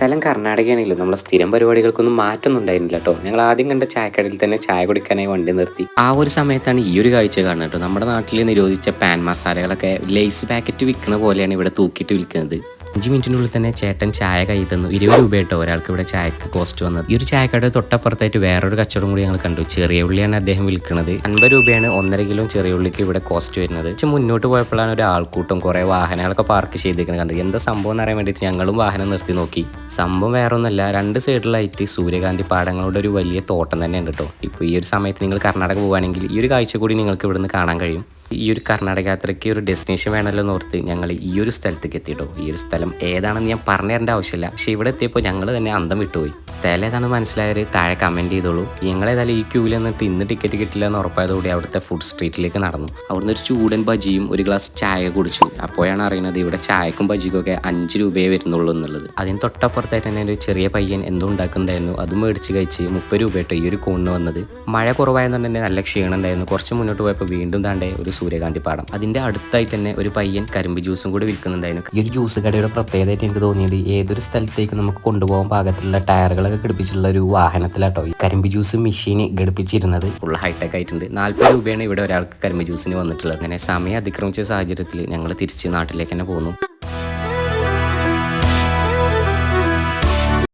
സ്ഥലം കർണാടകയാണെങ്കിലും നമ്മളെ സ്ഥിരം പരിപാടികൾക്കൊന്നും മാറ്റൊന്നും ഉണ്ടായിരുന്നില്ല കേട്ടോ. ഞങ്ങൾ ആദ്യം കണ്ട ചായക്കടയിൽ തന്നെ ചായ കുടിക്കാനായി വണ്ടി നിർത്തി. ആ ഒരു സമയത്താണ് ഈ ഒരു കാഴ്ച കാണുന്നത് കേട്ടോ. നമ്മുടെ നാട്ടിൽ നിരോധിച്ച പാൻ മസാലകളൊക്കെ ലേസ് പാക്കറ്റ് വിൽക്കുന്ന പോലെയാണ് ഇവിടെ തൂക്കിയിട്ട് വിൽക്കുന്നത്. അഞ്ച് മിനിറ്റിനുള്ളിൽ തന്നെ ചേട്ടൻ ചായ കൈ തന്നു. ഇരുപത് രൂപ കേട്ടോ ഒരാൾക്ക് ഇവിടെ ചായക്ക് കോസ്റ്റ് വന്നത്. ഈ ഒരു ചായക്കടയുടെ തൊട്ടപ്പുറത്തായിട്ട് വേറൊരു കച്ചവടം കൂടി ഞങ്ങൾ കണ്ടു. ചെറിയ ഉള്ളിയാണ് അദ്ദേഹം വിൽക്കുന്നത്. അൻപത് രൂപയാണ് ഒന്നര കിലോ ചെറിയ ഉള്ളിക്ക് ഇവിടെ കോസ്റ്റ് വരുന്നത്. പക്ഷെ മുന്നോട്ട് പോയപ്പോഴാണ് ഒരു ആൾക്കൂട്ടം കുറെ വാഹനങ്ങളൊക്കെ പാർക്ക് ചെയ്തിരിക്കുന്നത് കണ്ടത്. എന്താ സംഭവം എന്ന് അറിയാൻ വേണ്ടിയിട്ട് ഞങ്ങളും വാഹനം നിർത്തി നോക്കി. സംഭവം വേറെ ഒന്നല്ല രണ്ട് സൈഡിലായിട്ട് സൂര്യകാന്തി പാടങ്ങളുടെ ഒരു വലിയ തോട്ടം തന്നെ ഉണ്ട് കേട്ടോ. ഇപ്പോൾ ഈ ഒരു സമയത്ത് നിങ്ങൾ കർണാടക പോവുകയാണെങ്കിൽ ഈ ഒരു കാഴ്ച കൂടി നിങ്ങൾക്ക് ഇവിടുന്ന് കാണാൻ കഴിയും. ഈ ഒരു കർണാടക യാത്രയ്ക്ക് ഒരു ഡെസ്റ്റിനേഷൻ വേണമല്ലോ എന്ന് ഓർത്ത് ഞങ്ങൾ ഈ ഒരു സ്ഥലത്തേക്ക് എത്തിയിട്ടോ ഈ ഒരു സ്ഥലം ഏതാണെന്ന് ഞാൻ പറഞ്ഞു തരേണ്ട ആവശ്യമില്ല. പക്ഷേ ഇവിടെ എത്തിയപ്പോൾ ഞങ്ങൾ തന്നെ അന്തം വിട്ടുപോയി. ഏതാണെന്ന് മനസ്സിലായവർ താഴെ കമന്റ് ചെയ്തോളൂ. ഞങ്ങളേതായാലും ഈ ക്യൂവിൽ നിന്നിട്ട് ഇന്ന് ടിക്കറ്റ് കിട്ടില്ല എന്ന് ഉറപ്പായതോടെ അവിടുത്തെ ഫുഡ് സ്ട്രീറ്റിലേക്ക് നടന്നു. അവിടുന്ന് ഒരു ചൂടൻ ബജിയും ഒരു ഗ്ലാസ് ചായ കുടിച്ചു. അപ്പോഴാണ് അറിയുന്നത് ഇവിടെ ചായക്കും ബജിക്കും ഒക്കെ അഞ്ച് രൂപയെ വരുന്നുള്ളൂ എന്നുള്ളത്. അതിന് തൊട്ടപ്പുറത്തായിട്ട് തന്നെ ഒരു ചെറിയ പയ്യൻ എന്തോ ഉണ്ടാക്കുന്നുണ്ടായിരുന്നു. അത് മേടിച്ച് കഴിച്ച് മുപ്പത് രൂപയായിട്ട് ഈ ഒരു കോണിന് വന്നത് മഴ കുറവായതുകൊണ്ട് തന്നെ നല്ല ക്ഷീണം ഉണ്ടായിരുന്നു. കുറച്ച് മുന്നോട്ട് പോയപ്പോൾ വീണ്ടും താണ്ടേ ഒരു സൂര്യകാന്തി പാടം. അതിന്റെ അടുത്തായി തന്നെ ഒരു പയ്യൻ കരിമ്പ് ജ്യൂസും കൂടി വിൽക്കുന്നുണ്ടായിരുന്നു. ഈ ഒരു ജ്യൂസ് കടയുടെ പ്രത്യേകതയായിട്ട് എനിക്ക് തോന്നിയത് ഏതൊരു സ്ഥലത്തേക്ക് നമുക്ക് കൊണ്ടുപോകാൻ പാകത്തിലുള്ള ടയറുകളൊക്കെ ഘടിപ്പിച്ചിട്ടുള്ള ഒരു വാഹനത്തിലാട്ടോ ഈ കരിമ്പ് ജ്യൂസ് മെഷീൻ ഘടിപ്പിച്ചിരുന്നത്. ഫുൾ ഹൈടെക് ആയിട്ടുണ്ട്. നാല്പത് രൂപയാണ് ഇവിടെ ഒരാൾക്ക് കരിമ്പ് ജ്യൂസിന് വന്നിട്ടുള്ളത്. അങ്ങനെ സമയം അതിക്രമിച്ച സാഹചര്യത്തിൽ ഞങ്ങൾ തിരിച്ച് നാട്ടിലേക്ക് തന്നെ പോന്നു.